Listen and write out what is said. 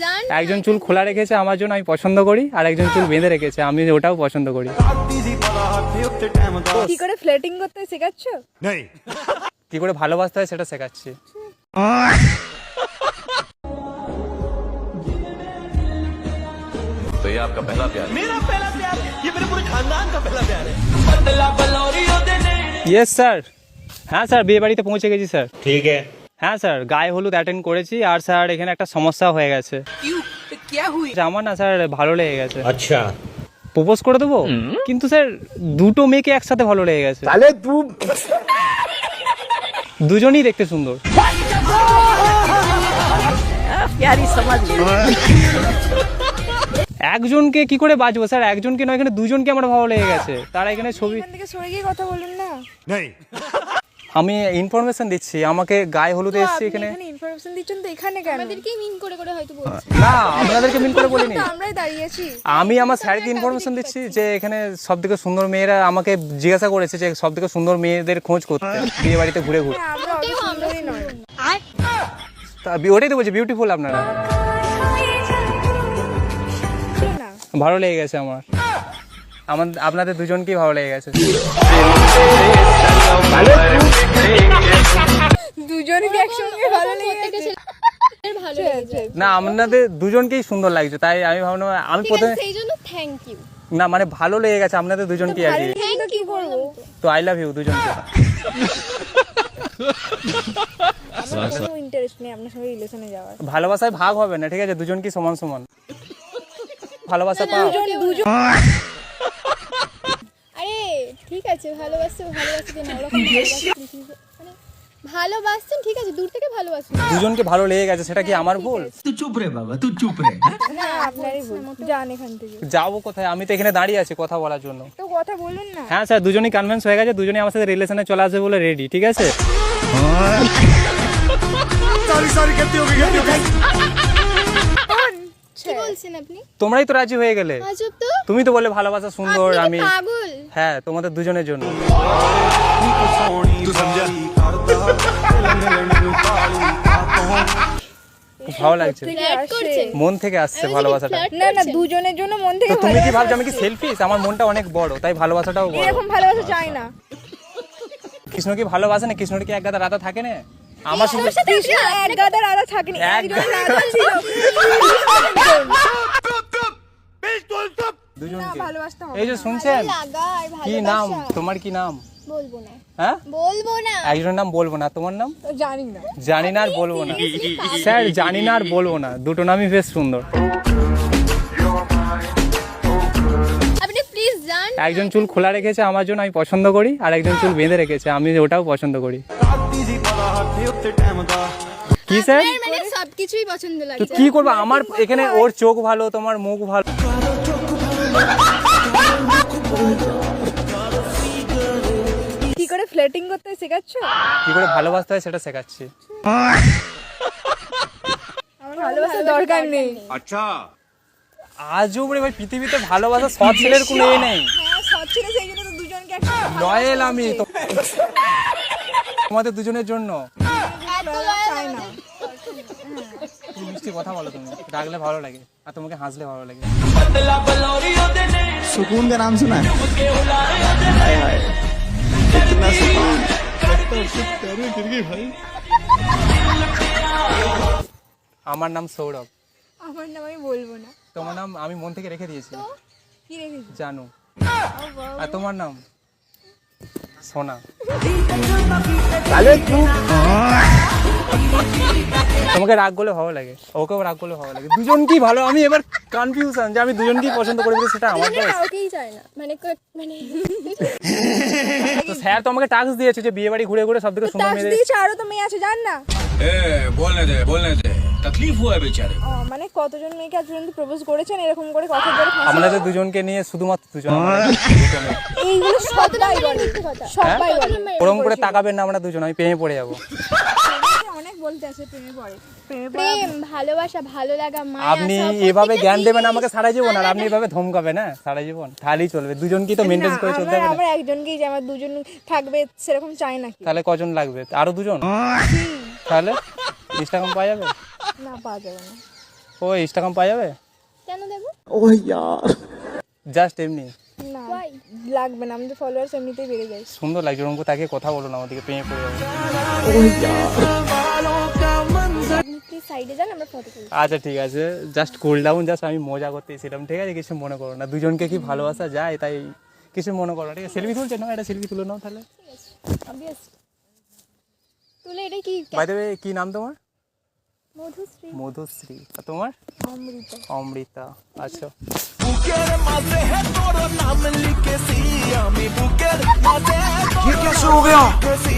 জান একজন চুল খোলা রেখেছে আমার জন্য আমি পছন্দ করি আর একজন চুল বেঁধে রেখেছে আমি ওটাও পছন্দ করি কি করে ফ্লেটিং করতে হয় শেখাচ্ছ কি করে ভালোবাসতে হয় সেটা শেখাচ্ছি तो ये आपका पहला प्यार है ইয়েস স্যার হ্যাঁ স্যার বিয়ে বাড়িতে পৌঁছে গেছি স্যার ठीक है হ্যাঁ স্যার গায়ে হলুদ অ্যাটেন্ড করেছি আর স্যার এখানে একটা সমস্যা হয়ে গেছে। আমার না স্যার ভালো লেগে গেছে। আচ্ছা। প্রপোজ করে দেবো? কিন্তু স্যার দুটো মেয়েকে একসাথে ভালো লেগে গেছে। তাহলে দুজনই দেখতে সুন্দর। একজনকে কি করে বাঁচবো স্যার? একজনকে নয় এখানে দুজনকে আমার ভালো লেগে গেছে। তারা এখানে ছবি কথা বলুন না। আমি ইনফরমেশন দিচ্ছি আমাকে গায়ে হলুদে এসেছি এখানে। এখানে ইনফরমেশন দিচ্ছেন তো এখানে কেন? আমাদেরকেই মিন করে করে হয়তো বলছে। না আপনাদেরকে মিন করে বলিনি। আমি আমার স্যারকে ইনফরমেশন দিচ্ছি যে এখানে সব থেকে সুন্দর মেয়েরা আমাকে জিজ্ঞাসা করেছে যে সব থেকে সুন্দর মেয়েদের খোঁজ করতে বিয়ে বাড়িতে ঘুরে ঘুরে। আমরা অত সুন্দরই নয়। তা ওটাই তো বলছি বিউটিফুল আপনারা। ভালো লেগে গেছে আমার। আমার আপনাদের দুজনকেই ভালো লেগে গেছে। না আপনাদের দুজনকেই সুন্দর লাগছে তাই আমি ভাবলাম আমি প্রথমে সেই জন্য থ্যাংক ইউ না মানে ভালো লেগে গেছে আপনাদের দুজনকেই আর কি। থ্যাংক তো। আই লাভ ইউ দুজনকে। ইন্টারেস্ট নেই আপনার সঙ্গে ভালোবাসায় ভাগ হবে না ঠিক আছে দুজনকেই সমান সমান। ভালোবাসা পাও। দুজন দুজন। আরে ঠিক আছে ভালোবাসা পৃথিবীতে- মানে ভালোবাসছেন ঠিক আছে দূর থেকে দুজনকে ভালো লেগে গেছে সেটা কি আমার ভুল? তুই না আপনারই ভুল। যান এখান থেকে। যাব কোথায়? আমি তো এখানে দাঁড়িয়ে আছি কথা বলার জন্য। তো কথা বলুন না। হ্যাঁ স্যার দুজনেই কনভিন্স হয়ে গেছে দুজনেই আমার সাথে রিলেশনে চলে আসবে বলে রেডি ঠিক আছে? কি বলছেন আপনি? তোমরাই তো রাজি হয়ে গেলে। তুমি তো বলে ভালোবাসা সুন্দর আমি হ্যাঁ তোমাদের দুজনের জন্য। ভালো লাগছে। মন থেকে আসছে ভালোবাসাটা। না না দুজনের জন্য মন থেকে তুমি কি ভাবছ আমি কি সেলফিস আমার মনটা অনেক বড় তাই ভালোবাসাটাও বড়। এরকম ভালোবাসা চাই না। কৃষ্ণ কি ভালোবাসে না? কৃষ্ণর কি এক গাদা রাতা থাকে না? আমার শুধু কৃষ্ণ এক গাদার আড়া থাকেনি এক একজন গাদা- রাধা ছিল। দুজনকে। না, এই যে শুনছেন? কি নাম? তোমার কি নাম? বলব না। হ্যাঁ? বলব না। একজনের নাম বলব না তোমার নাম? জানি না। জানি না আর বলব না। স্যার জানি না আর বলব না। দুটো নামই বেশ সুন্দর। আপনি প্লিজ যান একজন চুল খোলা রেখেছে আমার জন্য আমি পছন্দ করি আর একজন চুল বেঁধে রেখেছে আমি ওটাও পছন্দ করি। কি স্যার? মানে সবকিছুই পছন্দ তো লাগছে কি করব? আমার এখানে ওর চোখ ভালো তোমার মুখ ভালো। ফ্ল্যাটিং করতে শেখাচ্ছ? কি করে ভালোবাসতে হয় সেটা শেখাচ্ছি। আমার দরকার নেই। আচ্ছা। ভাই পৃথিবীতে ভালোবাসা সব ছেলের কোনো এ নেই। আমি তোমাদের দুজনের জন্য। মিষ্টি কথা বলো তুমি। ডাকলে ভালো লাগে আর তোমাকে হাসলে ভালো লাগে। সুকুন নাম শোনা है हाय हाय इतना सुकून लगता है उसके पैरों गिर गई भाई আমার নাম সৌরভ আমার নাম আমি বলবো না তোমার নাম আমি মন থেকে রেখে দিয়েছি কি রেখেছি জানু আর তোমার নাম সোনা साले तू তোমাকে রাগ করলে ভালো লাগে। ওকেও রাগ করলে ভালো লাগে। দুজনকেই ভালো আমি এবার কনফিউশন যে আমি দুজনকেই পছন্দ করে দিই সেটা আমার কাছে ওকেই চায় না। মানে মানে তো স্যার তোমাকে টাস্ক দিয়েছে যে বিয়েবাড়ি ঘুরে ঘুরে সব থেকে সুন্দর মেয়ে দিয়েছে আরও তো মেয়ে আছে জান না। এ বলনে দে বলনে দে তকলিফ হয় বেচারে। মানে কতজন মেয়েকে আজ পর্যন্ত প্রপোজ করেছেন? এরকম করে কথা বলে তো দুজনকে নিয়ে শুধুমাত্র দুজন এইগুলো সবাই বলে। হ্যাঁ? সবাই বলে। ওরকম করে তাকাবেন না আমরা দুজন আমি পেয়ে পড়ে যাব। অনেক বলতে আছে প্রেমে পড়ে। প্রেম ভালোবাসা ভালো লাগা মায়া আপনি এভাবে জ্ঞান দেবেন আমাকে সারা জীবন আর আপনি এভাবে ধমকাবে না হ্যাঁ? সারা জীবন তাহলেই চলবে দুজনকেই তো মেনটেন করে চলতে হবে আমার একজনকেই যে আমার দুজন থাকবে সেরকম চাই না তাহলে কজন লাগবে? আরও দুজন? তাহলে ইনস্টাগ্রাম পাওয়া যাবে? না পাওয়া যাবে না। ও ইনস্টাগ্রাম পাওয়া যাবে? কেন দেব? ও ইয়ার। জাস্ট এমনি? না লাগবে না আমাদের ফলোয়ার্স এমনিতেই বেড়ে যায়। সুন্দর লাগছে ওরকম তাকে কথা বলো না আমাদেরকে প্রেমে পড়ে যাবে। প্লিজ সাইডে যান আমরা ফটো তুলি আচ্ছা ঠিক আছে। জাস্ট কুল ডাউন জাস্ট আমি মজা করতেছিলাম ঠিক আছে? কিছু মনে করো না। দুজনকে কি ভালোবাসা যায়? তাই কিছু মনে করো না ঠিক আছে? সেলফি তুলছে? না এটা সেলফি তুলে নাও তাহলে। তুলে এটা কি? বাই দ্য কি নাম তোমার? মধুশ্রী। মধুশ্রী। আর তোমার? অমৃতা। অমৃতা। আচ্ছা। মাঝে হে তোর নাম লিখেছি আমি বুকের মাঝে তোর নাম লিখেছি।